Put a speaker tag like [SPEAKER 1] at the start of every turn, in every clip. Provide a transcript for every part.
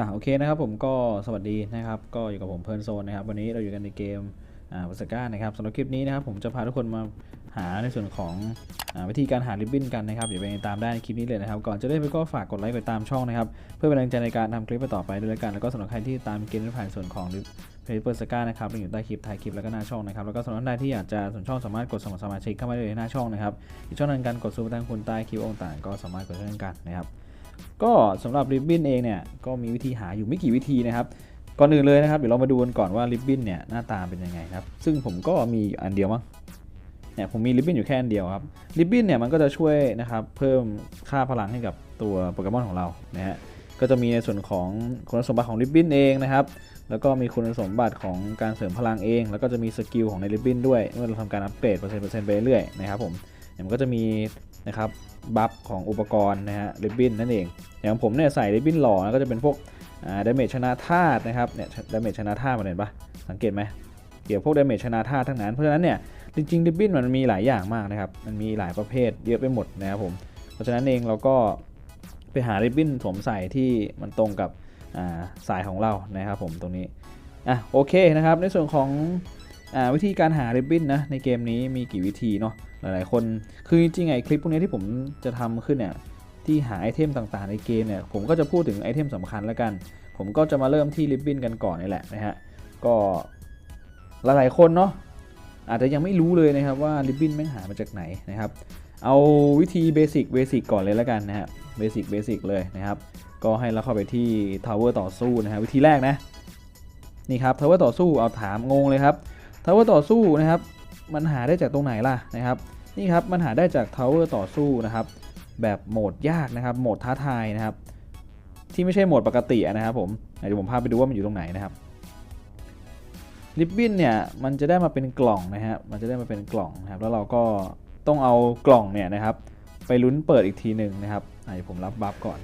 [SPEAKER 1] อะโอเคนะครับผมก็สวัสดีนะครับก็อยู่กับผมเพลิร์นโซนนะครับวันนี้เราอยู่กันในเกมอ่าวัสก้านะครับสำหรับคลิปนี้นะครับผมจะพาทุกคนมาหาในส่วนของอวิธีการหาริบบิ้นกันนะครับเดี๋ยวไปตามได้ในคลิปนี้เลยนะครับก่อนจะได้ไปก็ฝากกดไลค์กดตามช่องนะครับเพื่อเป็นแรงใจในการทำคลิปไปต่อไปด้วยกันแล้วก็สำหรับใครที่ตามเกมผ่านส่วนของเพจเปิร์สก้านะครับอยู่ใต้คลิปท้ายคลิปแล้วก็หน้าช่องนะครับแล้วก็สำหรับท่านใดที่อยากจะสนช่องสามารถกดสมัครสมาชิกเข้ามาได้เลยหน้าช่องนะครับอีกช่องนึงการกดซูเปอร์ตังคุณใต้คลิปต่างก็สามารถกดเช่นกันนะครับ ก็สำหรับริบบิ้นเองเนี่ยก็มีวิธีหาอยู่ไม่กี่วิธีนะครับก่อนอื่นเลยนะครับเดี๋ยวเรามาดูกันก่อนว่าริบบิ้นเนี่ยหน้าตาเป็นยังไงครับซึ่งผมก็มีอันเดียวมั้งเนี่ยผมมีริบบิ้นอยู่แค่อันเดียวครับริบบิ้นเนี่ยมันก็จะช่วยนะครับเพิ่มค่าพลังให้กับตัวโปเกมอนของเรานะฮะก็จะมีในส่วนของคุณสมบัติของริบบิ้นเองนะครับแล้วก็มีคุณสมบัติของการเสริมพลังเอง แล้วก็จะมีสกิลของในริบบิ้นด้วยเมื่อเราทำการอัปเกรดเปอร์เซ็นต์เปอร์เซ็นต์ไปเรื่อยๆนะครับผม มันก็จะมีนะครับบัฟของอุปกรณ์นะฮะริบบิ้นนั่นเอง อย่างผมเนี่ยใส่ริบบิ้นหล่อนะก็จะเป็นพวกดาเมจชนะธาตุนะครับเนี่ยดาเมจชนะธาตุมาเห็นปะสังเกตไหมเกี่ยวพวกดาเมจชนะธาตุทั้งนั้น เพราะฉะนั้นเนี่ยจริงๆริบบิ้นมันมีหลายอย่างมากนะครับ มันมีหลายประเภทเยอะไปหมดนะครับผม เพราะฉะนั้นเองเราก็ไปหาริบบิ้นสวมใส่ที่มันตรงกับอ่าสายของเรานะครับผมตรงนี้อะโอเคนะครับในส่วนของอาวิธีการหาริบบิ้นนะในเกมนี้มีกี่วิธีเนาะ หลายๆคน คือจริงๆไอ้คลิปพวกนี้ที่ผมจะทำขึ้นเนี่ย ที่หาไอเทมต่างๆในเกมเนี่ย ผมก็จะพูดถึงไอเทมสำคัญแล้วกัน ผมก็จะมาเริ่มที่ริบบิ้นกันก่อนนี่แหละนะฮะ ก็หลายๆคนเนาะ อาจจะยังไม่รู้เลยนะครับว่าริบบิ้นแม่งหามาจากไหนนะครับ เอาวิธีเบสิกเบสิกก่อนเลยแล้วกันนะฮะ เบสิกเบสิกเลยนะครับ ก็ให้เราเข้าไปที่ทาวเวอร์ต่อสู้นะฮะวิธีแรกนะ นี่ครับทาวเวอร์ต่อสู้เอาถามงงเลยครับทาวเวอร์ต่อสู้นะครับ มันหาได้จากตรงไหนล่ะนะครับ นี่ครับมันหาได้จากทาวเวอร์ต่อสู้นะครับ แบบโหมดยากนะครับ โหมดท้าทายนะครับ ที่ไม่ใช่โหมดปกตินะครับผมเดี๋ยวผมพาไปดูว่ามันอยู่ตรงไหนนะครับริบบินเนี่ยมันจะได้มาเป็นกล่องนะฮะมันจะได้มาเป็นกล่องนะครับ แล้วเราก็ต้องเอากล่องเนี่ยนะครับ ไปลุ้นเปิดอีกทีหนึ่งนะครับเดี๋ยวผมรับบัฟก่อน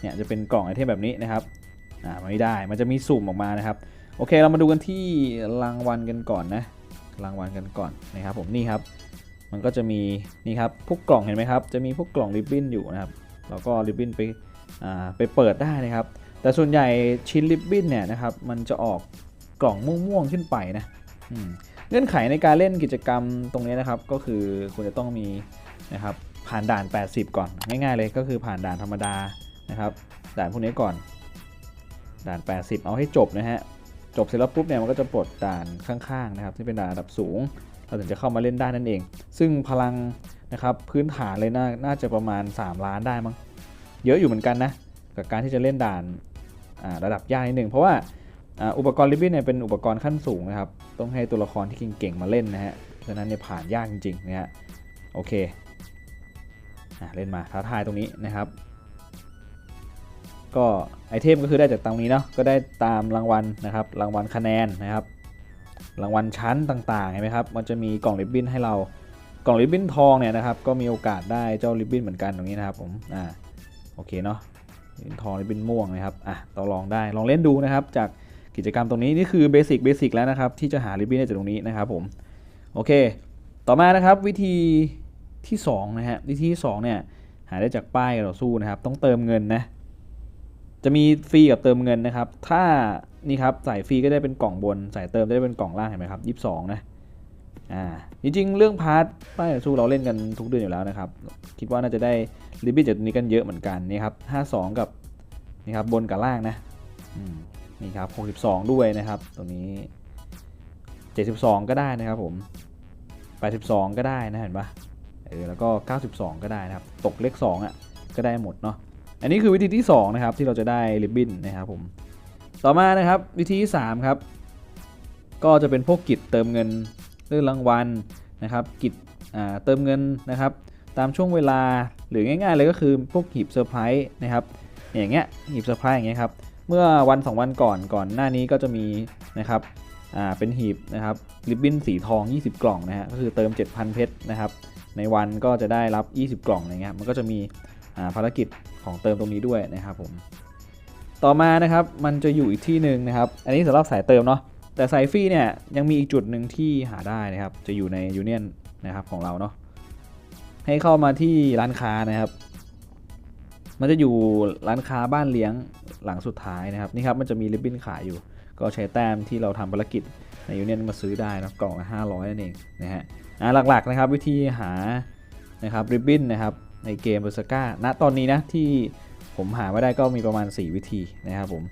[SPEAKER 1] เนี่ยจะเป็นกล่องไอเทมแบบนี้นะครับอ่าไม่ได้มันจะมีสุ่มออกมานะครับ โอเคเรามาดูกันที่รางวัลกันก่อนนะ รางวัลกันก่อนนะครับผมนี่ครับ มันก็จะมีนี่ครับพวกกล่องเห็นไหมครับ จะมีพวกกล่องริบบิ้นอยู่นะครับแล้วก็ริบบิ้นไปไปเปิดได้นะครับ แต่ส่วนใหญ่ชิ้นริบบิ้นเนี่ยนะครับมันจะออกกล่องม่วงๆขึ้นไปนะเงื่อนไขในการเล่นกิจกรรมตรงนี้นะครับก็คือคุณจะต้องมีนะครับผ่านด่าน 80 ก่อนง่ายๆเลยก็คือผ่านด่านธรรมดานะครับด่านพวกนี้ก่อนด่าน 80 เอาให้จบนะฮะ จบเสร็จแล้วปุ๊บเนี่ยมันก็จะปลดด่านข้างๆนะครับที่เป็นด่านระดับสูง เราถึงจะเข้ามาเล่นได้นั่นเอง ซึ่งพลังนะครับพื้นฐานเลยน่าน่าจะประมาณ 3 ล้านได้มั้งเยอะอยู่เหมือนกันนะกับการที่จะเล่นด่านระดับยากนิดหนึ่งเพราะว่าอุปกรณ์ริบบิ้นเนี่ยเป็นอุปกรณ์ขั้นสูงนะครับต้องให้ตัวละครที่เก่งๆมาเล่นนะฮะฉะนั้นเนี่ยผ่านยากจริงๆนะฮะโอเคเล่นมาท้าทายตรงนี้นะครับ ก็ไอเทมก็คือได้จากตรงนี้เนาะก็ได้ตามรางวัลนะครับ รางวัลคะแนนนะครับ รางวัลชั้นต่างๆเห็นไหมครับมันจะมีกล่องริบบิ้นให้เรากล่องริบบิ้นทองเนี่ยนะครับก็มีโอกาสได้เจ้าริบบิ้นเหมือนกันตรงนี้นะครับผมอ่าโอเคเนาะริบบิ้นทองริบบิ้นม่วงนะครับอะต้องลองได้ลองเล่นดูนะครับ จากกิจกรรมตรงนี้นี่คือเบสิกเบสิกแล้วนะครับที่จะหาริบบิ้นได้จากตรงนี้นะครับผมโอเค ต่อมานะครับวิธีที่2นะฮะวิธีที่2เนี่ยหาได้จากป้ายเราสู้นะครับ ต้องเติมเงินนะ จะมีฟรีกับเติมเงินนะครับ ถ้านี่ครับใส่ฟรีก็ได้เป็นกล่องบน ใส่เติมได้เป็นกล่องล่างเห็นไหมครับ22นะอ่าจริงๆ เรื่องพาร์ทป้ายสู้เราเล่นกันทุกเดือนอยู่แล้วนะครับ คิดว่าน่าจะได้ริบบิ้นจากตรงนี้กันเยอะเหมือนกันนี่ครับ52กับนี่ครับบนกับล่างนะนี่ครับ62ด้วยนะครับตรงนี้72ก็ได้นะครับผม82ก็ได้นะเห็นปะเออแล้วก็92ก็ได้นะครับ ตกเลข2อะก็ได้หมดเนาะ อันนี้คือวิธีที่2นะครับที่เราจะได้ริบบิ้นนะครับผมต่อมานะครับวิธีที่3ครับก็จะเป็นพวกกิจเติมเงินเรื่องรางวัลนะครับกิจเติมเงินนะครับ ตามช่วงเวลาหรือง่ายๆเลยก็คือพวกหีบเซอร์ไพรส์นะครับอย่างเงี้ยหีบเซอร์ไพรส์อย่างเงี้ยครับเมื่อวัน 2 วันก่อนก่อนหน้านี้ก็จะมีนะครับเป็นหีบนะครับริบบิ้นสีทอง 20 กล่องนะฮะก็คือเติม 7,000 เพชรนะครับในวันก็จะได้รับ 20 กล่องอะไรเงี้ยมันก็จะมี ภารกิจของเติมตรงนี้ด้วยนะครับผมต่อมานะครับมันจะอยู่อีกที่หนึ่งนะครับ อันนี้สำหรับสายเติมเนาะแต่สายฟรีเนี่ยยังมีอีกจุดหนึ่งที่หาได้นะครับ จะอยู่ในยูเนียนนะครับของเราเนาะให้เข้ามาที่ร้านค้านะครับ มันจะอยู่ร้านค้าบ้านเลี้ยงหลังสุดท้ายนะครับนี่ครับมันจะมีริบบิ้นขายอยู่ ก็ใช้แต้มที่เราทำภารกิจในยูเนียนมาซื้อได้นะกล่องละ500นั่นเองนะฮะหลักๆนะครับวิธีหานะครับริบบิ้นนะครับ ในเกมเบอร์สก้าณตอนนี้นะที่ผมหาไม่ได้ก็มีประมาณ 4 วิธีนะครับผม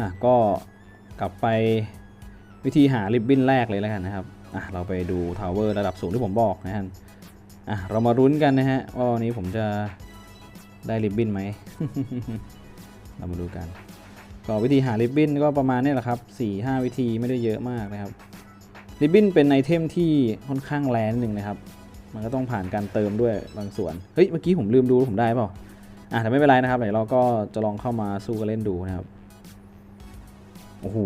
[SPEAKER 1] อะก็กลับไปวิธีหาริบบิ้นแรกเลยแล้วกันนะครับอะเราไปดูทาวเวอร์ระดับสูงที่ผมบอกนะฮะอะเรามารุ้นกันนะฮะว่าวันนี้ผมจะได้ริบบิ้นไหมเรามาดูกันก็วิธีหาริบบิ้นก็ประมาณนี้แหละครับ4-5 วิธีไม่ได้เยอะมากนะครับริบบิ้นเป็นไอเทมที่ค่อนข้างแรงนิดนึงนะครับ มันก็ต้องผ่านการเติมด้วยบางส่วน เฮ้ย เมื่อกี้ผมลืมดูผมได้เปล่า อะแต่ไม่เป็นไรนะครับเดี๋ยวเราก็จะลองเข้ามาสู้กันเล่นดูนะครับ โอ้โห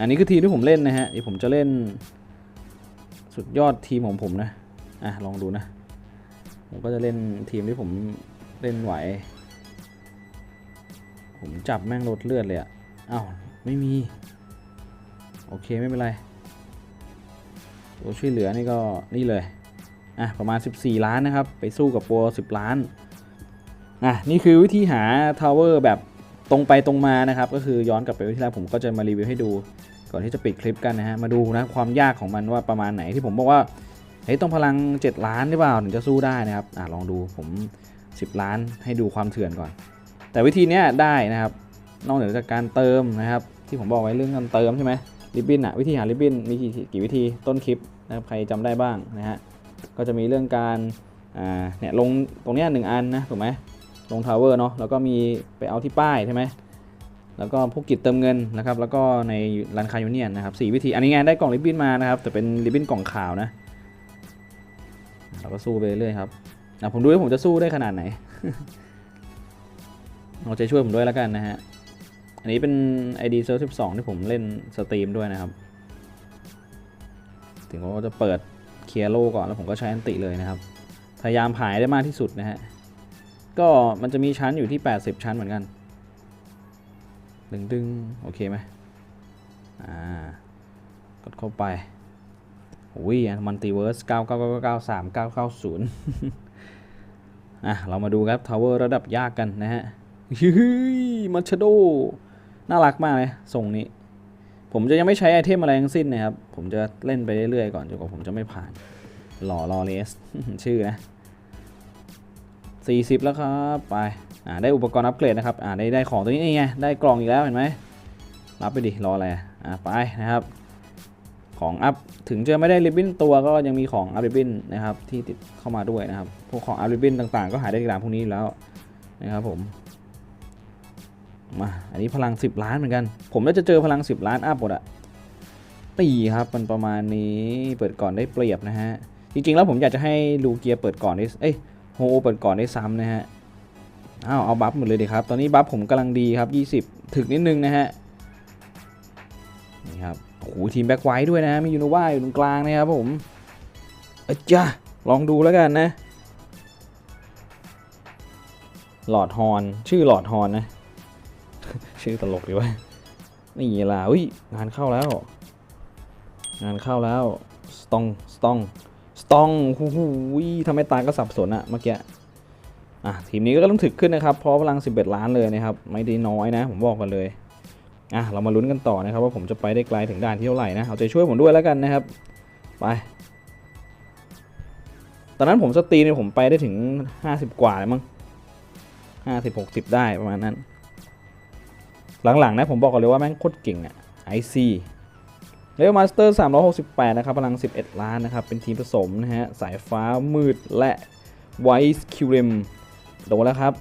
[SPEAKER 1] อันนี้คือทีมที่ผมเล่นนะฮะเดี๋ยวผมจะเล่น สุดยอดทีมของผมนะ อะลองดูนะ ผมก็จะเล่นทีมที่ผมเล่นไหว ผมจับแม่งลดเลือดเลยอะอ้าวไม่มี โอเคไม่เป็นไรตัวช่วยเหลือนี่ก็นี่เลย อะประมาณ 14 ล้านนะครับ ไปสู้กับโปร10 ล้านอะนี่คือวิธีหาทาวเวอร์แบบตรงไปตรงมานะครับ ก็คือย้อนกลับไปวิธีแรกผมก็จะมารีวิวให้ดู ก่อนที่จะปิดคลิปกันนะฮะมาดูนะความยากของมันว่าประมาณไหนที่ผมบอกว่าเฮ้ยต้องพลัง 7 ล้านหรือเปล่าถึงจะสู้ได้นะครับอะลองดูผม 10 ล้านให้ดูความเถื่อนก่อน แต่วิธีเนี้ยได้นะครับ นอกเหนือจากการเติมนะครับ ที่ผมบอกไว้เรื่องการเติมใช่ไหมริบบิ้นอะวิธีหาริบบิ้นมีกี่วิธีต้นคลิปนะครับใครจำได้บ้างนะฮะ ก็จะมีเรื่องการอ่าเนี่ยลงตรงเนี้ยหนึ่งอันนะถูกไหมลงทาวเวอร์เนาะแล้วก็มีไปเอาที่ป้ายใช่ไหมแล้วก็พวกกิจเติมเงินนะครับ แล้วก็ในร้านค้ายูเนียนนะครับสี่วิธี อันนี้ไงได้กล่องริบบิ้นมานะครับ แต่เป็นริบบิ้นกล่องขาวนะ เราก็สู้ไปเรื่อยครับอะผมดูว่าผมจะสู้ได้ขนาดไหนเอาใจช่วยผมด้วยแล้วกันนะฮะ อันนี้เป็น ID เซิร์ฟ12 ที่ผมเล่นสตรีมด้วยนะครับ ถึงว่าจะเปิด เคลียร์โลก่อนแล้วผมก็ใช้อันติเลยนะครับ พยายามผายได้มากที่สุดนะฮะ ก็มันจะมีชั้นอยู่ที่ 80 ชั้นเหมือนกัน ดึงดึงๆโอเคไหมอ่ากดเข้าไปโอ้ยมันติเวิร์ส9 9 9 9 3 9 9 0อะเรามาดูครับทาวเวอร์ระดับยากกันนะฮะเฮ้ยมัชโด น่ารักมากเลยส่งนี้ ผมจะยังไม่ใช้ไอเทมอะไรทั้งสิ้นนะครับ ผมจะเล่นไปเรื่อยๆก่อนจนกว่าผมจะไม่ผ่าน หล่อรอเลส ชื่อนะ 40 แล้วครับ ไป อ่า ได้อุปกรณ์อัปเกรดนะครับ อ่า ได้ได้ของตัวนี้นี่ไง ได้กล่องอีกแล้วเห็นไหม รับไปดิ รออะไร อ่า ไปนะครับ ของอัพ ถึงจะไม่ได้ริบบิ้นตัวก็ยังมีของอัพริบบิ้นนะครับที่ติดเข้ามาด้วยนะครับ พวกของอัพริบบิ้นต่างๆ ก็หาได้จากร้านพวกนี้แล้วนะครับผม มา อันนี้พลัง 10 ล้านเหมือนกัน ผมน่าจะเจอพลัง 10 ล้านอัพหมดอะตีครับ มันประมาณนี้เปิดก่อนได้เปรียบนะฮะ จริงๆแล้วผมอยากจะให้ลูเกียเปิดก่อนได้เอ้ยโฮเปิดก่อนได้ซ้ำนะฮะอ้าวเอาบัฟหมดเลยดีครับ ตอนนี้บัฟผมกำลังดีครับ 20 ถึกนิดนึงนะฮะ นี่ครับโอ้โหทีมแบ็คไวท์ด้วยนะมียูโนวาอยู่ตรงกลางนะครับผมเอ้จ้าลองดูแล้วกันนะ หลอดฮอน ชื่อหลอดฮอนนะ ชื่อตลกดีวะนี่ล่ะอุ้ยงานเข้าแล้ว งานเข้าแล้วสตองสตองสตองหูหูยทำให้ตาก็สับสนอะเมื่อกี้อะทีมนี้ก็ต้องถึกขึ้นนะครับ เพราะพลัง 11 ล้านเลยนะครับ ไม่ได้น้อยนะ ผมบอกกันเลยอะเรามาลุ้นกันต่อนะครับ ว่าผมจะไปได้ไกลถึงด่านที่เท่าไหร่นะเอาใจช่วยผมด้วยแล้วกันนะครับ ไป ตอนนั้นผมสตรีมเนี่ยผมไปได้ถึง 50 กว่าเลยมั้ง50 60 ได้ประมาณนั้น หลังๆนะผมบอกกันเลยว่าแม่งโคตรเก่งอะไอซีเลเวลมาสเตอร์368 นะครับ พลัง 11 ล้านนะครับ เป็นทีมผสมนะฮะ สายฟ้ามืดและไวส์คิวเรมโดนแล้วครับ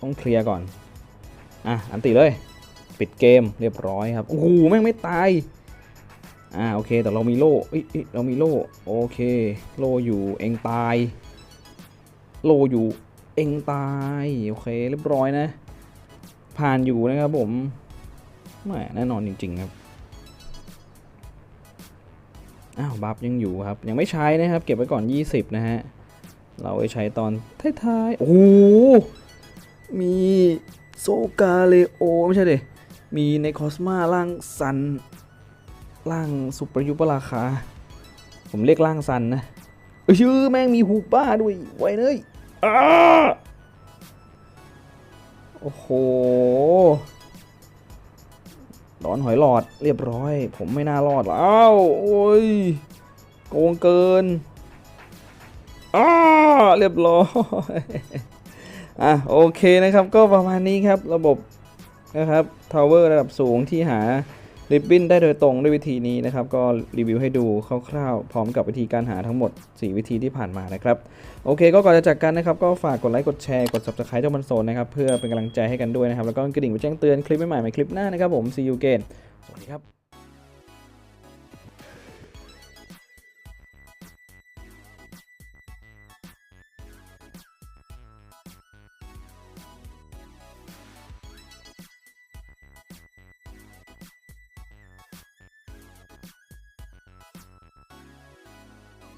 [SPEAKER 1] ต้องเคลียร์ก่อน อะ อันติเลย ปิดเกมเรียบร้อยครับ โอ้โห แม่งไม่ตาย อ่า โอเค แต่เรามีโล่เอ้ยเอ้ยเรามีโล่ โอเค โล่อยู่เองตาย โล่อยู่เองตาย โอเค เรียบร้อยนะ ผ่านอยู่นะครับผมแหมแน่นอนจริง ๆ ครับอ้าวบัฟยังอยู่ครับ ยังไม่ใช้นะครับ เก็บไว้ก่อน 20 นะฮะ เราไปใช้ตอนท้ายๆ โอ้โห มีโซกาเลโอไม่ใช่เดมีในคอสมาร่างซัน ร่างสุปรยุปราคา ผมเรียกร่างซันนะเอ้ยชื่อแม่งมีหูป้าด้วย ไว้เลยอ้า โอ้โหหลอนหอยหลอดเรียบร้อย ผมไม่น่ารอดแล้วอ้าวโอ้ยโกงเกินอ้าเรียบร้อยอะโอเคนะครับก็ประมาณนี้ครับระบบนะครับทาวเวอร์ระดับสูงที่หา ริบบิ้นได้โดยตรงด้วยวิธีนี้นะครับ ก็รีวิวให้ดูคร่าวๆ พร้อมกับวิธีการหาทั้งหมด 4 วิธีที่ผ่านมานะครับ โอเค ก็ก่อนจะจากกันนะครับ ก็ฝากกดไลค์กดแชร์กด subscribe เจ้ามันโซนนะครับเพื่อเป็นกำลังใจให้กันด้วยนะครับ แล้วก็กระดิ่งไปแจ้งเตือนคลิปใหม่ๆในคลิปหน้านะครับผม see you again สวัสดีครับ